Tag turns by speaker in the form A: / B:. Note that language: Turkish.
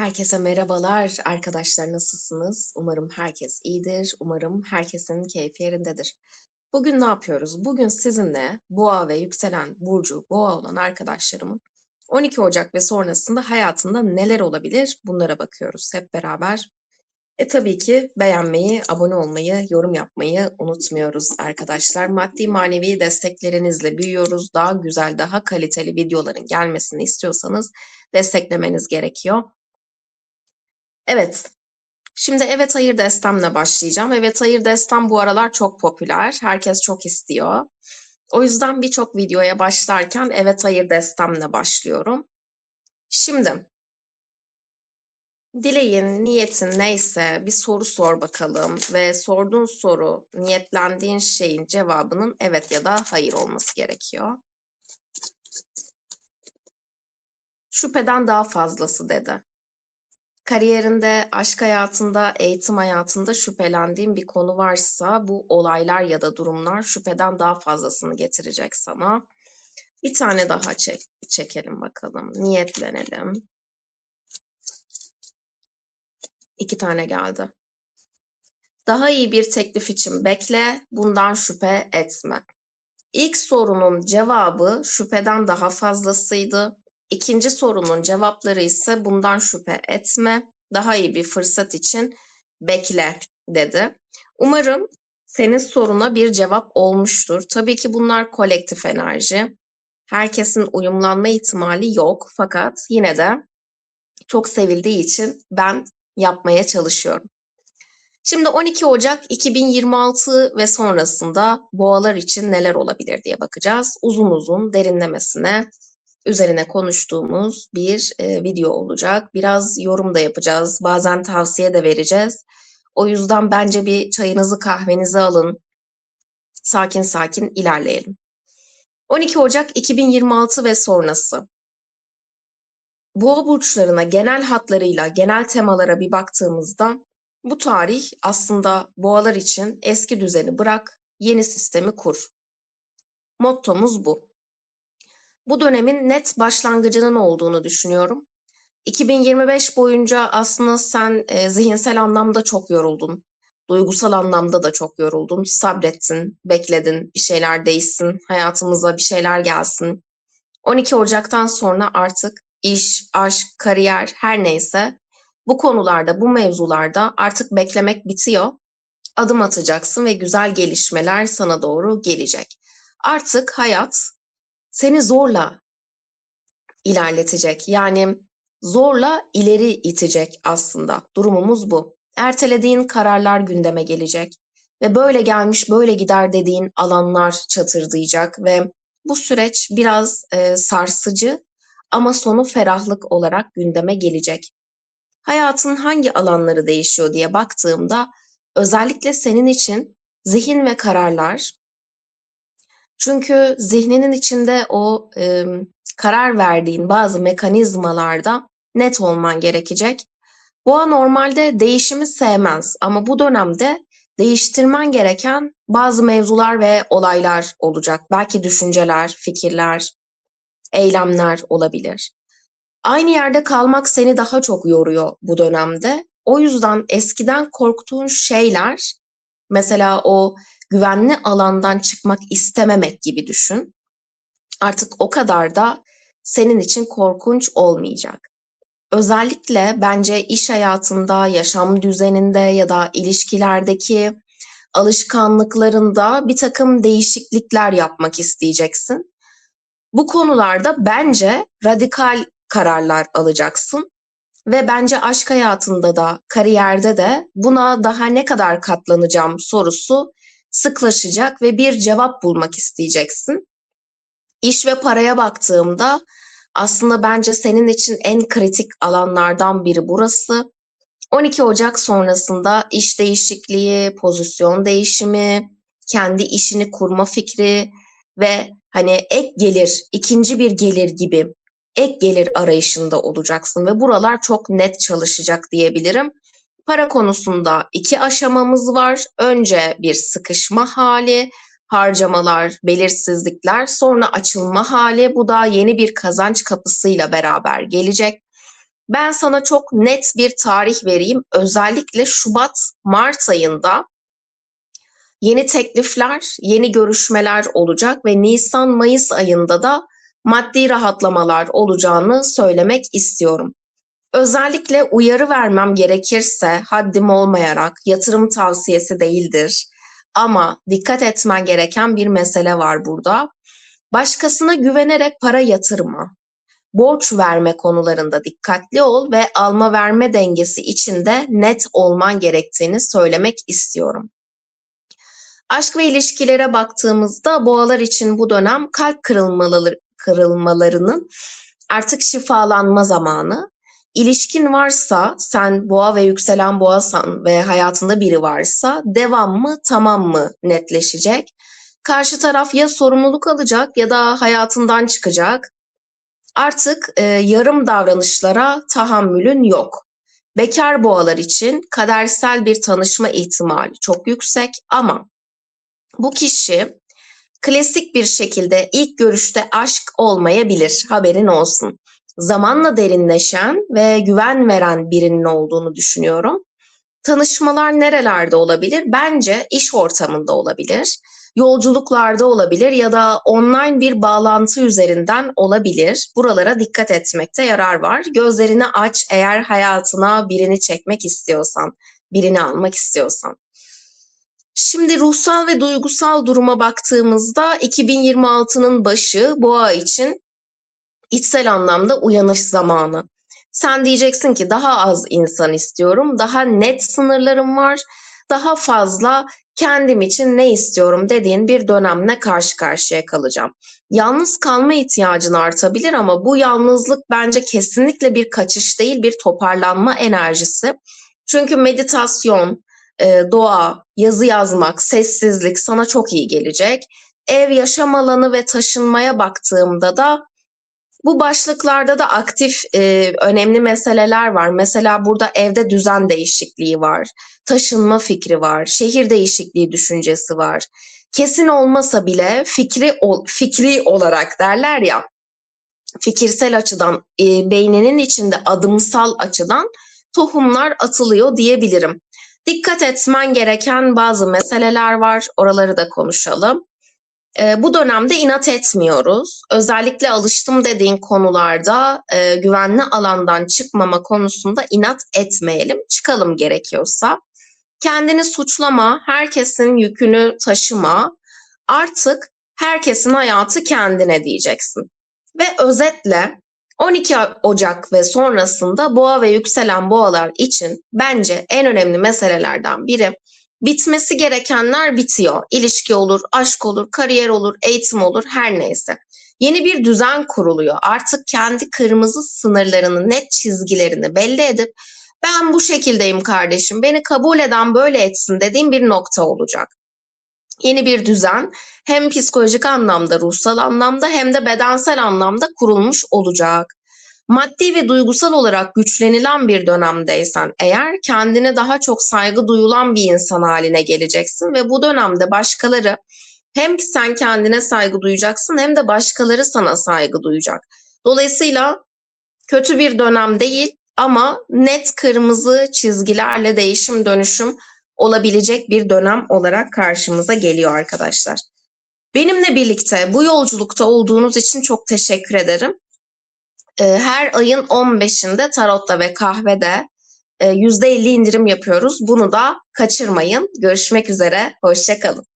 A: Herkese merhabalar arkadaşlar nasılsınız? Umarım herkes iyidir. Umarım herkesin keyfi yerindedir. Bugün ne yapıyoruz? Bugün sizinle boğa ve yükselen burcu boğa olan arkadaşlarımın 12 Ocak ve sonrasında hayatında neler olabilir? Bunlara bakıyoruz hep beraber. E tabii ki beğenmeyi, abone olmayı, yorum yapmayı unutmuyoruz arkadaşlar. Maddi manevi desteklerinizle büyüyoruz. Daha güzel, daha kaliteli videoların gelmesini istiyorsanız desteklemeniz gerekiyor. Evet. Şimdi evet hayır destemle başlayacağım. Evet hayır destem bu aralar çok popüler. Herkes çok istiyor. O yüzden birçok videoya başlarken evet hayır destemle başlıyorum. Şimdi dileğin, niyetin neyse bir soru sor bakalım ve sorduğun soru, niyetlendiğin şeyin cevabının evet ya da hayır olması gerekiyor. Şüpheden daha fazlası dedi kariyerinde, aşk hayatında, eğitim hayatında şüphelendiğin bir konu varsa bu olaylar ya da durumlar şüpheden daha fazlasını getirecek sana. Bir tane daha çek, çekelim bakalım. Niyetlenelim. İki tane geldi. Daha iyi bir teklif için bekle, bundan şüphe etme. İlk sorunun cevabı şüpheden daha fazlasıydı. İkinci sorunun cevapları ise bundan şüphe etme, daha iyi bir fırsat için bekle dedi. Umarım senin soruna bir cevap olmuştur. Tabii ki bunlar kolektif enerji. Herkesin uyumlanma ihtimali yok fakat yine de çok sevildiği için ben yapmaya çalışıyorum. Şimdi 12 Ocak 2026 ve sonrasında boğalar için neler olabilir diye bakacağız. Uzun uzun derinlemesine üzerine konuştuğumuz bir e, video olacak. Biraz yorum da yapacağız. Bazen tavsiye de vereceğiz. O yüzden bence bir çayınızı kahvenizi alın. Sakin sakin ilerleyelim. 12 Ocak 2026 ve sonrası. Boğa burçlarına genel hatlarıyla, genel temalara bir baktığımızda bu tarih aslında boğalar için eski düzeni bırak, yeni sistemi kur. Mottomuz bu bu dönemin net başlangıcının olduğunu düşünüyorum. 2025 boyunca aslında sen e, zihinsel anlamda çok yoruldun. Duygusal anlamda da çok yoruldun. Sabrettin, bekledin, bir şeyler değişsin, hayatımıza bir şeyler gelsin. 12 Ocak'tan sonra artık iş, aşk, kariyer her neyse bu konularda, bu mevzularda artık beklemek bitiyor. Adım atacaksın ve güzel gelişmeler sana doğru gelecek. Artık hayat seni zorla ilerletecek. Yani zorla ileri itecek aslında. Durumumuz bu. Ertelediğin kararlar gündeme gelecek ve böyle gelmiş böyle gider dediğin alanlar çatırdayacak ve bu süreç biraz e, sarsıcı ama sonu ferahlık olarak gündeme gelecek. Hayatın hangi alanları değişiyor diye baktığımda özellikle senin için zihin ve kararlar çünkü zihninin içinde o e, karar verdiğin bazı mekanizmalarda net olman gerekecek. Boğa normalde değişimi sevmez ama bu dönemde değiştirmen gereken bazı mevzular ve olaylar olacak. Belki düşünceler, fikirler, eylemler olabilir. Aynı yerde kalmak seni daha çok yoruyor bu dönemde. O yüzden eskiden korktuğun şeyler, mesela o güvenli alandan çıkmak istememek gibi düşün. Artık o kadar da senin için korkunç olmayacak. Özellikle bence iş hayatında, yaşam düzeninde ya da ilişkilerdeki alışkanlıklarında bir takım değişiklikler yapmak isteyeceksin. Bu konularda bence radikal kararlar alacaksın ve bence aşk hayatında da kariyerde de buna daha ne kadar katlanacağım sorusu sıklaşacak ve bir cevap bulmak isteyeceksin. İş ve paraya baktığımda aslında bence senin için en kritik alanlardan biri burası. 12 Ocak sonrasında iş değişikliği, pozisyon değişimi, kendi işini kurma fikri ve hani ek gelir, ikinci bir gelir gibi ek gelir arayışında olacaksın ve buralar çok net çalışacak diyebilirim. Para konusunda iki aşamamız var. Önce bir sıkışma hali, harcamalar, belirsizlikler, sonra açılma hali. Bu da yeni bir kazanç kapısıyla beraber gelecek. Ben sana çok net bir tarih vereyim. Özellikle Şubat-Mart ayında yeni teklifler, yeni görüşmeler olacak ve Nisan-Mayıs ayında da maddi rahatlamalar olacağını söylemek istiyorum. Özellikle uyarı vermem gerekirse haddim olmayarak yatırım tavsiyesi değildir. Ama dikkat etmen gereken bir mesele var burada. Başkasına güvenerek para yatırma. Borç verme konularında dikkatli ol ve alma verme dengesi içinde net olman gerektiğini söylemek istiyorum. Aşk ve ilişkilere baktığımızda boğalar için bu dönem kalp kırılmaları, kırılmalarının artık şifalanma zamanı. İlişkin varsa sen boğa ve yükselen boğasan ve hayatında biri varsa devam mı tamam mı netleşecek. Karşı taraf ya sorumluluk alacak ya da hayatından çıkacak. Artık e, yarım davranışlara tahammülün yok. Bekar boğalar için kadersel bir tanışma ihtimali çok yüksek ama bu kişi klasik bir şekilde ilk görüşte aşk olmayabilir haberin olsun. Zamanla derinleşen ve güven veren birinin olduğunu düşünüyorum. Tanışmalar nerelerde olabilir? Bence iş ortamında olabilir, yolculuklarda olabilir ya da online bir bağlantı üzerinden olabilir. Buralara dikkat etmekte yarar var. Gözlerini aç eğer hayatına birini çekmek istiyorsan, birini almak istiyorsan. Şimdi ruhsal ve duygusal duruma baktığımızda 2026'nın başı boğa için içsel anlamda uyanış zamanı. Sen diyeceksin ki daha az insan istiyorum, daha net sınırlarım var, daha fazla kendim için ne istiyorum dediğin bir dönemle karşı karşıya kalacağım. Yalnız kalma ihtiyacın artabilir ama bu yalnızlık bence kesinlikle bir kaçış değil, bir toparlanma enerjisi. Çünkü meditasyon, e, doğa, yazı yazmak, sessizlik sana çok iyi gelecek. Ev, yaşam alanı ve taşınmaya baktığımda da bu başlıklarda da aktif e, önemli meseleler var. Mesela burada evde düzen değişikliği var, taşınma fikri var, şehir değişikliği düşüncesi var. Kesin olmasa bile fikri fikri olarak derler ya, fikirsel açıdan e, beyninin içinde adımsal açıdan tohumlar atılıyor diyebilirim. Dikkat etmen gereken bazı meseleler var. Oraları da konuşalım. E, bu dönemde inat etmiyoruz. Özellikle alıştım dediğin konularda e, güvenli alandan çıkmama konusunda inat etmeyelim. Çıkalım gerekiyorsa. Kendini suçlama, herkesin yükünü taşıma. Artık herkesin hayatı kendine diyeceksin. Ve özetle 12 Ocak ve sonrasında boğa ve yükselen boğalar için bence en önemli meselelerden biri bitmesi gerekenler bitiyor. İlişki olur, aşk olur, kariyer olur, eğitim olur her neyse. Yeni bir düzen kuruluyor. Artık kendi kırmızı sınırlarını, net çizgilerini belli edip ben bu şekildeyim kardeşim, beni kabul eden böyle etsin dediğim bir nokta olacak. Yeni bir düzen hem psikolojik anlamda, ruhsal anlamda hem de bedensel anlamda kurulmuş olacak. Maddi ve duygusal olarak güçlenilen bir dönemdeysen eğer kendine daha çok saygı duyulan bir insan haline geleceksin ve bu dönemde başkaları hem sen kendine saygı duyacaksın hem de başkaları sana saygı duyacak. Dolayısıyla kötü bir dönem değil ama net kırmızı çizgilerle değişim dönüşüm olabilecek bir dönem olarak karşımıza geliyor arkadaşlar. Benimle birlikte bu yolculukta olduğunuz için çok teşekkür ederim. Ee, her ayın 15'inde tarotta ve kahvede %50 e, indirim yapıyoruz. Bunu da kaçırmayın. Görüşmek üzere. Hoşçakalın.